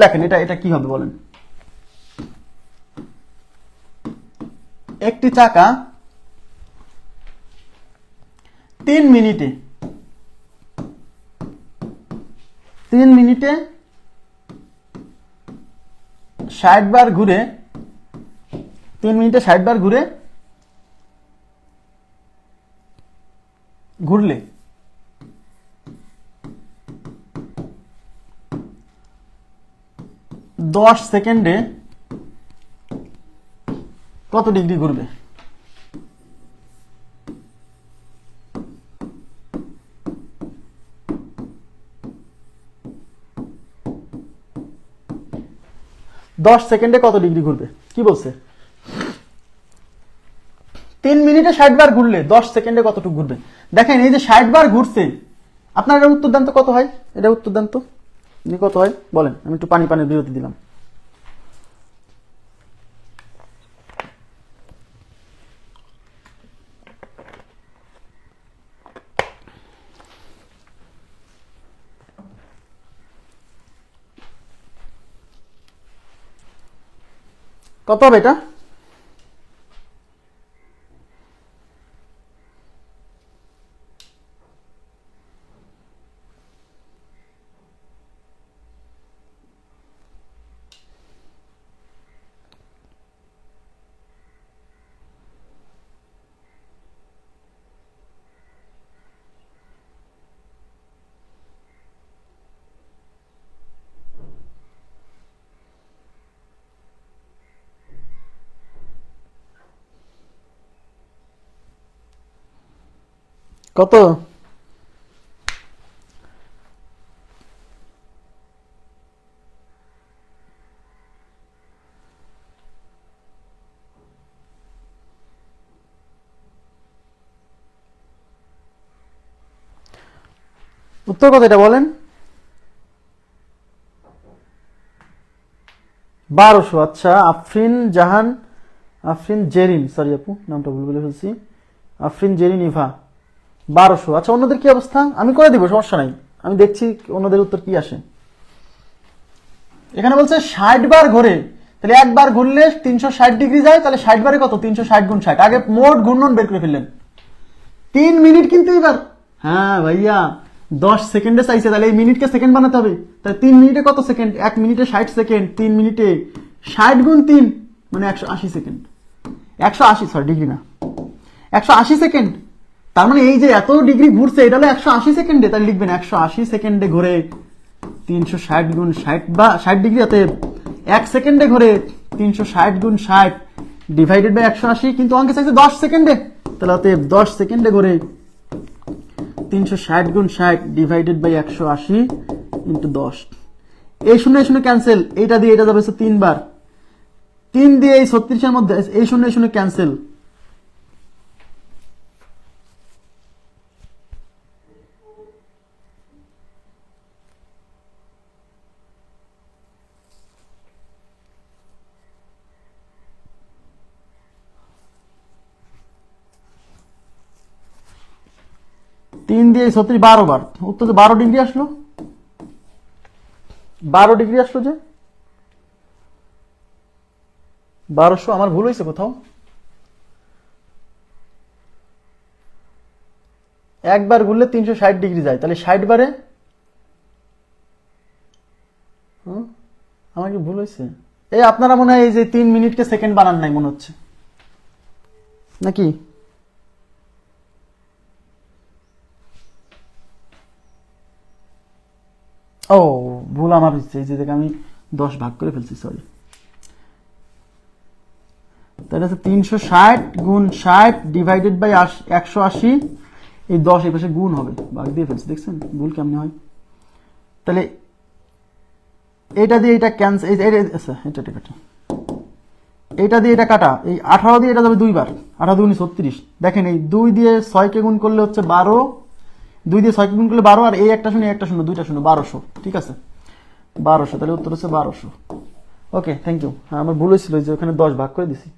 লেখেন, এটা এটা কি হবে বলেন? একটি চাকা তিন মিনিটে তিন মিনিটে ষাট বার ঘুরে, তিন মিনিটে ষাট বার ঘুরে, ঘুরলে দশ সেকেন্ডে কত ডিগ্রি ঘুরবে? দশ সেকেন্ডে কত ডিগ্রি ঘুরবে? কি বলছে? তিন মিনিটে ষাট বার ঘুরলে দশ সেকেন্ডে কতটুকু ঘুরবে? দেখেন, এই যে ষাট বার ঘুরছে, আপনার এটা উত্তর দেন তো কত হয়? এটা উত্তর দেন তো? ইনি কত হয়? বলেন, আমি একটু পানি পানির বিরতি দিলাম। কত হবে এটা? কত? উত্তর কত এটা বলেন? বারোশো। আচ্ছা আফরিন জাহান, আফরিন জেরিন সরি আপু, নামটা ভুল বলে ফেলছি। আফরিন জেরিন ইভা। বারোশো। আচ্ছা অন্যদের কি অবস্থা? আমি করে দিব, সমস্যা নাই। আমি দেখছি অন্যদের উত্তর কি আসে। এখানে বলছে ষাট বার ঘুরে। তাহলে একবার ঘুরলে তিনশো ষাট ডিগ্রি যায়, তাহলে ষাট বারে কত? তিনশো ষাট গুণ ষাট। আগে মোট ঘূর্ণন বের করে ফেললেন। তিন মিনিট কিন্তু এবার। হ্যাঁ ভাইয়া, দশ সেকেন্ডে চাইছে, তাহলে এই মিনিটকে সেকেন্ড বানাতে হবে। তাহলে তিন মিনিটে কত সেকেন্ড? এক মিনিটে ষাট সেকেন্ড, তিন মিনিটে ষাট গুণ তিন মানে একশো আশি সেকেন্ড। একশো আশি সরি ডিগ্রি না। একশো আশি সেকেন্ড। তার মানে এই যে এত ডিগ্রি ঘুরছে, এটা হলো একশো আশি সেকেন্ডে তাহলে লিখবেন একশো আশি সেকেন্ডে ঘুরে তিনশো ষাট গুণ ষাট বা ষাট ডিগ্রি অতএব এক সেকেন্ডে ঘুরে তিনশো ষাট গুণ ষাট ডিভাইডেড বাই একশো আশি, কিন্তু অঙ্কে চাইছে দশ সেকেন্ডে তাহলে অতএব দশ সেকেন্ডে ঘুরে তিনশো ষাট গুণ ষাট ডিভাইডেড বাই একশো আশি ইন্টু দশ। এই শূন্য শূন্য ক্যান্সেল এইটা দিয়ে এটা যাবে তিনবার। তিন দিয়ে এই ছত্রিশের মধ্যে, এই শূন্য শূন্য ক্যান্সেল তিন দিয়ে ছত্রিশ বারো বার। উত্তর বারো ডিগ্রি আসলো। বারো ডিগ্রি আসলো যে? বারোশো, আমার ভুল হয়েছে কোথাও? একবার ঘুরলে তিনশো ষাট ডিগ্রি যায়। তাহলে ষাট বারে? আমার কি ভুল হয়েছে? এই আপনারা মনে হয় এই যে তিন মিনিটকে সেকেন্ড বানান নাই মনে হচ্ছে। নাকি? ও, ভুল আমার হচ্ছে, এই আমি দশ ভাগ করে ফেলছি সরি তাহলে হচ্ছে তিনশো ষাট গুণ ষাট ডিভাইডেড বাই একশো আশি, এই দশ এই গুণ হবে, ভাগ দিয়ে ফেলছি, দেখছেন? ভুল কেমনি হয়? তাহলে এটা দিয়ে এটা ক্যান্সেল আচ্ছা এটা এটা কাটা। এটা দিয়ে এটা কাটা, এই আঠারো দিয়ে এটা যাবে দুইবার, আঠারো দুগুনি ছত্রিশ। দেখেন এই দুই দিয়ে ছয়কে গুণ করলে হচ্ছে বারো দুই দিয়ে ছয়কে গুণ করলে বারো, আর এই একটা শূন্য একটা শূন্য, দুইটা শূন্য, বারোশো, ঠিক আছে? বারোশো, তাহলে উত্তর হচ্ছে বারোশো। ওকে থ্যাংক ইউ হ্যাঁ আমার ভুল হয়েছিল যে ওখানে দশ ভাগ করে দিছি।